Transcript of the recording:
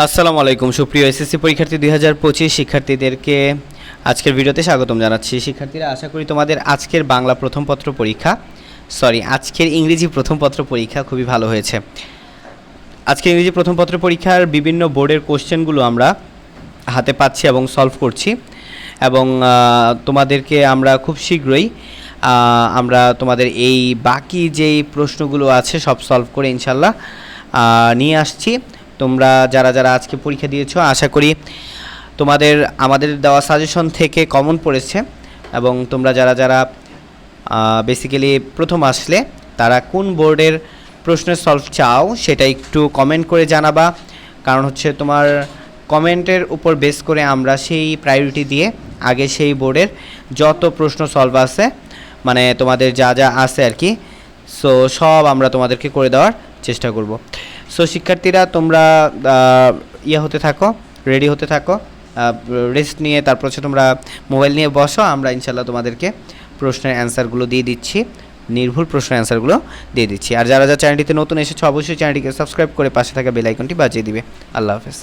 আসসালামু আলাইকুম। সুপ্রিয় এসএসসি পরীক্ষার্থী দুই হাজার পঁচিশ শিক্ষার্থীদেরকে আজকের ভিডিওতে স্বাগতম জানাচ্ছি। শিক্ষার্থীরা, আশা করি তোমাদের আজকের বাংলা প্রথম পত্র পরীক্ষা, সরি, আজকের ইংরেজি প্রথম পত্র পরীক্ষা খুবই ভালো হয়েছে। আজকে ইংরেজি প্রথম পত্র পরীক্ষার বিভিন্ন বোর্ডের কোশ্চেনগুলো আমরা হাতে পাচ্ছি এবং সলভ করছি এবং তোমাদেরকে আমরা খুব শীঘ্রই আমরা তোমাদের এই বাকি যেই প্রশ্নগুলো আছে সব সলভ করে ইনশাল্লাহ নিয়ে আসছি। তোমরা যারা যারা আজকে পরীক্ষা দিয়েছ, আশা করি তোমাদের, আমাদের দেওয়া সাজেশন থেকে কমন পড়েছে এবং তোমরা যারা যারা বেসিক্যালি প্রথম আসলে, তারা কোন বোর্ডের প্রশ্নের সলভ চাও সেটা একটু কমেন্ট করে জানাবা। কারণ হচ্ছে তোমার কমেন্টের উপর বেস করে আমরা সেই প্রায়োরিটি দিয়ে আগে সেই বোর্ডের যত প্রশ্ন সলভ আছে মানে তোমাদের যা যা আছে আর কি সো সব আমরা তোমাদেরকে করে দেওয়ার চেষ্টা করব। সো শিক্ষার্থীরা, তোমরা ইয়ে হতে থাকো রেডি হতে থাকো রেস্ট নিয়ে, তারপর হচ্ছে তোমরা মোবাইল নিয়ে বসো, আমরা ইনশাল্লাহ তোমাদেরকে প্রশ্নের অ্যান্সারগুলো দিয়ে দিচ্ছি, নির্ভুল প্রশ্নের অ্যান্সারগুলো দিয়ে দিচ্ছি। আর যারা যারা চ্যানেলটিতে নতুন এসেছ, অবশ্যই চ্যানেলটিকে সাবস্ক্রাইব করে পাশে থাকা বেল আইকনটি বাজিয়ে দিবে। আল্লাহ হাফেজ।